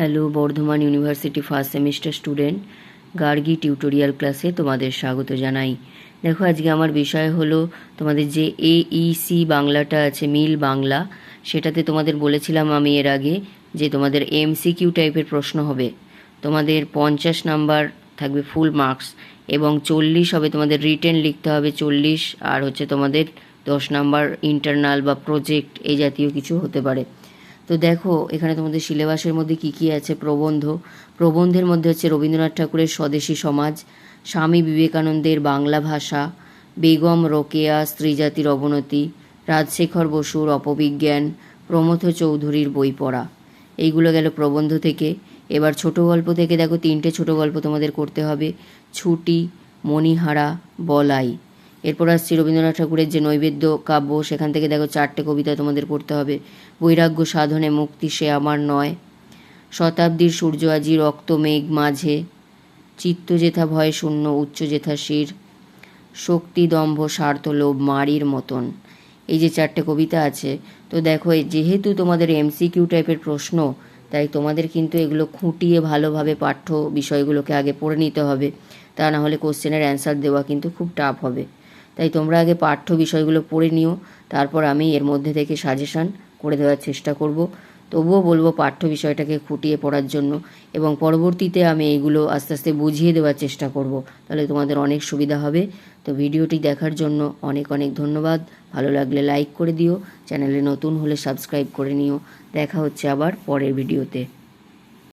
Hello, Bardhaman university first semester student, Gargi tutorial ক্লাসে তোমাদের স্বাগত জানাই। দেখো, আজকে আমার বিষয় হলো তোমাদের যে এইসি বাংলাটা আছে, মিল বাংলা, সেটাতে তোমাদের বলেছিলাম আমি এর আগে যে তোমাদের এমসিকিউ টাইপের প্রশ্ন হবে। তোমাদের পঞ্চাশ নাম্বার থাকবে ফুল মার্কস এবং চল্লিশ হবে তোমাদের রিটেন লিখতে হবে চল্লিশ, আর হচ্ছে তোমাদের দশ নাম্বার ইন্টারনাল বা প্রজেক্ট এই জাতীয় কিছু হতে পারে। তো দেখো, এখানে তোমাদের সিলেবাসের মধ্যে কি কি আছে? প্রবন্ধ। প্রবন্ধের মধ্যে হচ্ছে রবীন্দ্রনাথ ঠাকুরের স্বদেশী সমাজ, স্বামী বিবেকানন্দের বাংলা ভাষা, বেগম রোকেয়া স্ত্রীজাতির অবনতি, রাজশেখর বসুর অপবিজ্ঞান, প্রমথ চৌধুরীর বই পড়া। এইগুলো গেল প্রবন্ধ থেকে। এবার ছোট গল্প থেকে দেখো, তিনটে ছোট গল্প তোমাদের করতে হবে। ছুটি, মণিহারা, বলাই। এরপর আসছি রবীন্দ্রনাথ ঠাকুরের যে নৈবেদ্য কাব্য, সেখান থেকে দেখো চারটে কবিতা তোমাদের পড়তে হবে। বৈরাগ্য সাধনে মুক্তি সে আমার নয়। শতাব্দীর সূর্য আজি রক্ত মেঘ মাঝে। চিত্ত যেথা ভয় শূন্য, উচ্চ যেথা শির। শক্তি দম্ভ স্বার্থ লোভ মারির মতন। এই যে চারটে কবিতা আছে, তো দেখো যেহেতু তোমাদের এমসিকিউ টাইপের প্রশ্ন, তাই তোমাদের কিন্তু এগুলো খুঁটিয়ে ভালোভাবে পাঠ্য বিষয়গুলোকে আগে পড়ে নিতে হবে। তা না হলে কোশ্চেনের অ্যান্সার দেওয়া কিন্তু খুব টাফ হবে। তাই তোমরা আগে পাঠ্য বিষয়গুলো পড়ে নিও, তারপর আমি এর মধ্যে থেকে সাজেশান করে দেওয়ার চেষ্টা করব। তবুও বলব পাঠ্য বিষয়টাকে খুঁটিয়ে পড়ার জন্য এবং পরবর্তীতে আমি এইগুলো আস্তে আস্তে বুঝিয়ে দেওয়ার চেষ্টা করব, তাহলে তোমাদের অনেক সুবিধা হবে। তো ভিডিওটি দেখার জন্য অনেক অনেক ধন্যবাদ। ভালো লাগলে লাইক করে দিও, চ্যানেলে নতুন হলে সাবস্ক্রাইব করে নিও। দেখা হচ্ছে আবার পরের ভিডিওতে।